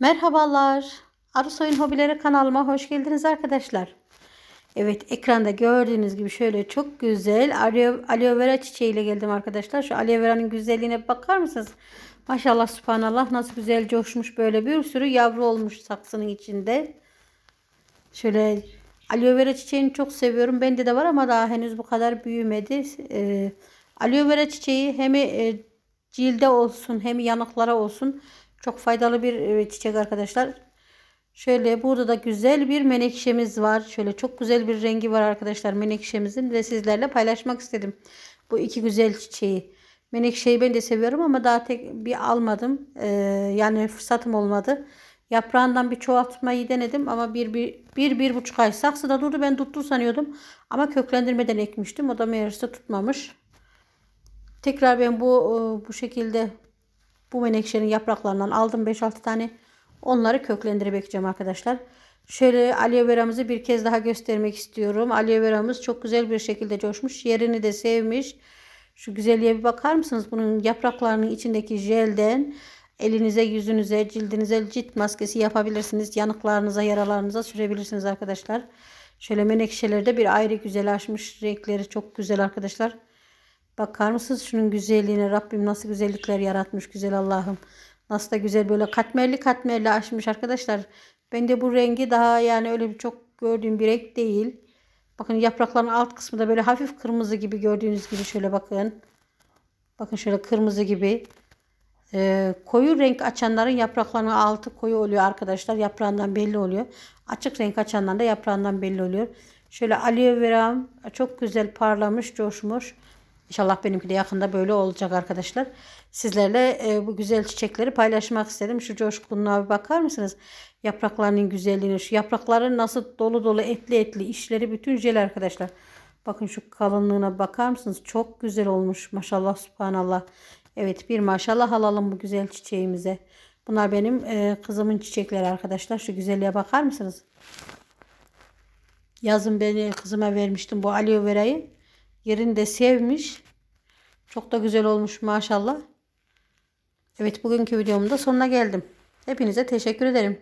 Merhabalar. Arısoy'un Hobileri kanalıma hoş geldiniz arkadaşlar. Evet ekranda gördüğünüz gibi şöyle çok güzel aloe, aloe vera çiçeğiyle geldim arkadaşlar. Şu aloe vera'nın güzelliğine bakar mısınız? Maşallah subhanallah nasıl güzel coşmuş böyle bir sürü yavru olmuş saksının içinde. Şöyle aloe vera çiçeğini çok seviyorum. Bende de var ama daha henüz bu kadar büyümedi. Ee, aloe vera çiçeği hem e, cilde olsun hem yanıklara olsun çok faydalı bir e, çiçek arkadaşlar. Şöyle burada da güzel bir menekşemiz var. Şöyle çok güzel bir rengi var arkadaşlar menekşemizin ve sizlerle paylaşmak istedim. Bu iki güzel çiçeği. Menekşeyi ben de seviyorum ama daha tek bir almadım. Ee, yani fırsatım olmadı. Yaprağından bir çoğaltmayı denedim ama bir, bir, bir, bir buçuk ay saksıda durdu. Ben tuttu sanıyordum. Ama köklendirmeden ekmiştim. O da meğerse tutmamış. Tekrar ben bu e, bu şekilde bu menekşenin yapraklarından aldım 5-6 tane. Onları köklendirip ekeceğim arkadaşlar. Şöyle aloe veramızı bir kez daha göstermek istiyorum. Aloe veramız çok güzel bir şekilde coşmuş. Yerini de sevmiş. Şu güzelliğe bir bakar mısınız? Bunun yapraklarının içindeki jelden elinize, yüzünüze, cildinize cilt maskesi yapabilirsiniz. Yanıklarınıza, yaralarınıza sürebilirsiniz arkadaşlar. Şöyle menekşeleri de bir ayrı güzel açmış. Renkleri çok güzel arkadaşlar. Bakar mısınız şunun güzelliğine? Rabbim nasıl güzellikler yaratmış güzel Allah'ım. Nasıl da güzel böyle katmerli katmerli açmış arkadaşlar. Ben de bu rengi daha yani öyle bir çok gördüğüm bir renk değil. Bakın yaprakların alt kısmı da böyle hafif kırmızı gibi gördüğünüz gibi şöyle bakın. Bakın şöyle kırmızı gibi. Ee, koyu renk açanların yapraklarının altı koyu oluyor arkadaşlar. Yaprağından belli oluyor. Açık renk açanların da yaprağından belli oluyor. Şöyle aloe veram çok güzel parlamış, coşmuş. İnşallah benimki de yakında böyle olacak arkadaşlar. Sizlerle e, bu güzel çiçekleri paylaşmak istedim. Şu coşkunluğa bir bakar mısınız? Yapraklarının güzelliğini, şu yaprakların nasıl dolu dolu etli etli işleri bütün jel arkadaşlar. Bakın şu kalınlığına bakar mısınız? Çok güzel olmuş. Maşallah subhanallah. Evet bir maşallah alalım bu güzel çiçeğimize. Bunlar benim e, kızımın çiçekleri arkadaşlar. Şu güzelliğe bakar mısınız? Yazın beni kızıma vermiştim bu aloe verayı. Yerini de sevmiş. Çok da güzel olmuş maşallah. Evet bugünkü videomun da sonuna geldim. Hepinize teşekkür ederim.